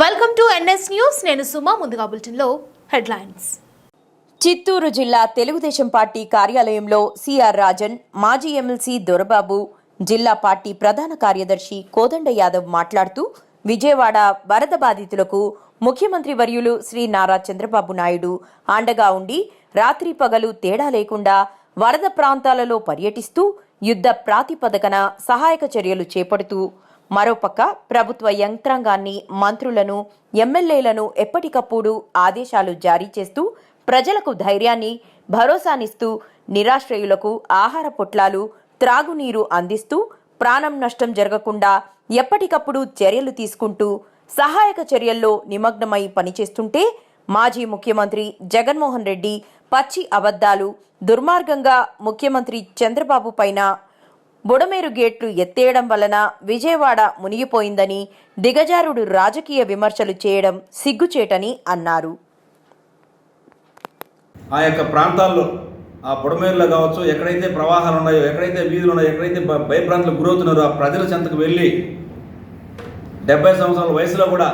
Welcome to NS news నేను సుమా ముందుగా బులెటిన్లో హెడ్లైన్స్. చిత్తూరు జిల్లా తెలుగుదేశం పార్టీ కార్యాలయంలో సిఆర్ రాజన్ మాజీ ఎమ్మెల్సీ దొరబాబు జిల్లా పార్టీ ప్రధాన కార్యదర్శి కోదండ యాదవ్ మాట్లాడుతూ విజయవాడ వరద బాధితులకు ముఖ్యమంత్రి వర్యులు శ్రీ నారా చంద్రబాబు నాయుడు అండగా ఉండి రాత్రి పగలు తేడా లేకుండా వరద ప్రాంతాలలో పర్యటిస్తూ యుద్ధ ప్రాతిపదికన సహాయక చర్యలు చేపడుతూ మరోపక్క ప్రభుత్వ యంత్రాంగాన్ని మంత్రులను ఎమ్మెల్యేలను ఎప్పటికప్పుడు ఆదేశాలు జారీ చేస్తూ ప్రజలకు ధైర్యాన్ని భరోసానిస్తూ నిరాశ్రయులకు ఆహార పొట్లాలు త్రాగునీరు అందిస్తూ ప్రాణం నష్టం జరగకుండా ఎప్పటికప్పుడు చర్యలు తీసుకుంటూ సహాయక చర్యల్లో నిమగ్నమై పనిచేస్తుంటే మాజీ ముఖ్యమంత్రి జగన్మోహన్ రెడ్డి పచ్చి అబద్ధాలు దుర్మార్గంగా ముఖ్యమంత్రి చంద్రబాబు పైన బుడమేరు గేట్లు ఎత్తేయడం వలన విజయవాడ మునిగిపోయిందని దిగజారుడు రాజకీయ విమర్శలు చేయడం సిగ్గుచేటని అన్నారు. ఆ యొక్క ప్రాంతాల్లో ఆ బుడమేరులో కావచ్చు ఎక్కడైతే ప్రవాహాలు ఉన్నాయో ఎక్కడైతే వీధులు ఉన్నాయో ఎక్కడైతే భ- గురవుతున్నారో ఆ ప్రజల చెంతకు వెళ్ళి డెబ్బై సంవత్సరాల వయసులో కూడా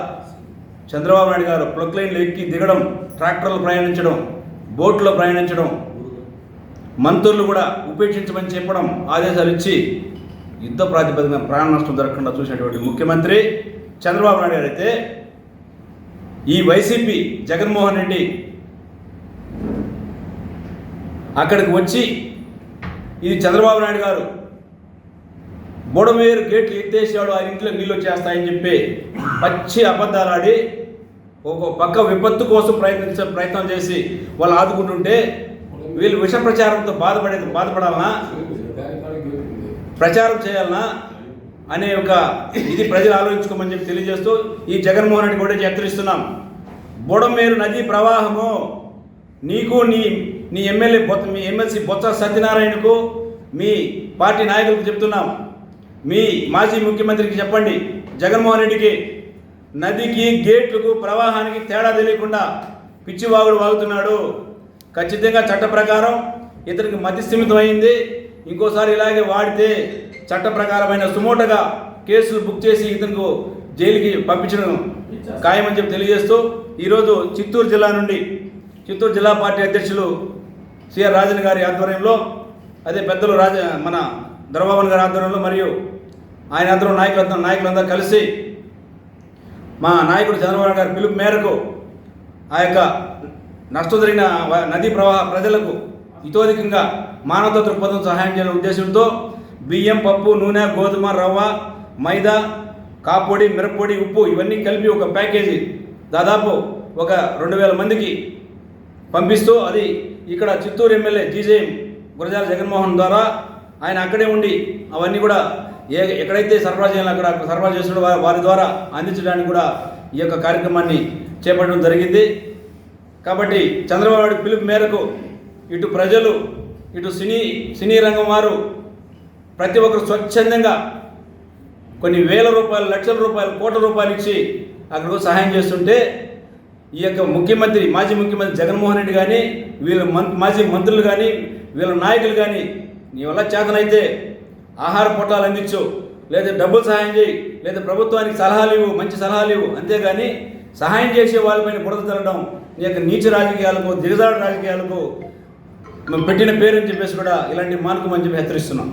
చంద్రబాబు నాయుడు గారు ప్రొక్లైన్లు ఎక్కి దిగడం ట్రాక్టర్లు ప్రయాణించడం బోట్లో ప్రయాణించడం మంత్రులు కూడా ఉపేక్షించమని చెప్పడం ఆదేశాలు ఇచ్చి యుద్ధ ప్రాతిపదికన ప్రాణ నష్టం జరగకుండా చూసినటువంటి ముఖ్యమంత్రి చంద్రబాబు నాయుడు గారు అయితే ఈ వైసీపీ జగన్మోహన్ రెడ్డి అక్కడికి వచ్చి ఇది చంద్రబాబు నాయుడు గారు బుడమేరు గేట్లు ఎత్తేసాడు ఆ ఇంట్లో నీళ్ళు వచ్చేస్తాయని చెప్పి పచ్చి అబద్ధాలు ఆడి ఒక పక్క విపత్తు కోసం ప్రయత్నించే ప్రయత్నం చేసి వాళ్ళు ఆదుకుంటుంటే వీళ్ళు విష ప్రచారంతో బాధపడే బాధపడాలనా? ప్రచారం చేయాలనా? అనే ఒక ఇది ప్రజలు ఆలోచించుకోమని చెప్పి తెలియజేస్తూ ఈ జగన్మోహన్ రెడ్డి కూడా హెచ్చరిస్తున్నాం బుడమేరు నదీ ప్రవాహము నీకు నీ నీ ఎమ్మెల్యే బొత్స మీ ఎమ్మెల్సీ బొత్స సత్యనారాయణకు మీ పార్టీ నాయకులకు చెప్తున్నాం. మీ మాజీ ముఖ్యమంత్రికి చెప్పండి. జగన్మోహన్ రెడ్డికి నదికి గేట్లకు ప్రవాహానికి తేడా తెలియకుండా పిచ్చివాగుడు వాగుతున్నాడు. ఖచ్చితంగా చట్ట ప్రకారం ఇతనికి మతి అయింది. ఇంకోసారి ఇలాగే వాడితే చట్ట ప్రకారమైన సుమోటగా కేసులు బుక్ చేసి ఇతనికి జైలుకి పంపించడం ఖాయమని చెప్పి తెలియజేస్తూ ఈరోజు చిత్తూరు జిల్లా నుండి చిత్తూరు జిల్లా పార్టీ అధ్యక్షులు సిఆర్ రాజన్ గారి ఆధ్వర్యంలో అదే పెద్దలు రాజ మన ద్రవభవన్ గారి ఆధ్వర్యంలో మరియు ఆయన అందరూ నాయకులందరూ నాయకులందరూ కలిసి మా నాయకుడు చంద్రబాబు గారి పిలుపు మేరకు ఆ యొక్క నష్టం జరిగిన నదీ ప్రవాహ ప్రజలకు ఇతోధికంగా మానవతా దృక్పథం సహాయం చేయాలనే ఉద్దేశంతో బియ్యం పప్పు నూనె గోధుమ రవ్వ మైదా కాపొడి మిరప్పొడి ఉప్పు ఇవన్నీ కలిపి ఒక ప్యాకేజీ దాదాపు ఒక రెండు వేల మందికి పంపిస్తూ అది ఇక్కడ చిత్తూరు ఎమ్మెల్యే జీజేఎం గురజాల జగన్మోహన్ ద్వారా ఆయన అక్కడే ఉండి అవన్నీ కూడా ఏ ఎక్కడైతే సరఫరా చేయాలో అక్కడ సరఫరా చేస్తున్న వారి వారి ద్వారా అందించడానికి కూడా ఈ యొక్క కార్యక్రమాన్ని చేపట్టడం జరిగింది. కాబట్టి చంద్రబాబు నాయుడు పిలుపు మేరకు ఇటు ప్రజలు ఇటు సినీ సినీ రంగం వారు ప్రతి ఒక్కరు స్వచ్ఛందంగా కొన్ని వేల రూపాయలు లక్షల రూపాయలు కోట్ల రూపాయలు ఇచ్చి అక్కడికి సహాయం చేస్తుంటే ఈ యొక్క ముఖ్యమంత్రి మాజీ ముఖ్యమంత్రి జగన్మోహన్ రెడ్డి కానీ వీళ్ళ మంత్ మాజీ మంత్రులు కానీ వీళ్ళ నాయకులు కానీ నీ వల్ల చేతనైతే ఆహార పొట్టాలు అందించు లేదా డబ్బులు సహాయం చేయి లేదా ప్రభుత్వానికి సలహాలు ఇవ్వు మంచి సలహాలు ఇవ్వు అంతేగాని సహాయం చేసే వాళ్ళపైన బురద తల్లడం నీ యొక్క నీచ రాజకీయాలకు దిగజాడు రాజకీయాలకు మేము పెట్టిన పేరు అని చెప్పేసి కూడా ఇలాంటి మానుకోమని చెప్పి హెచ్చరిస్తున్నాం.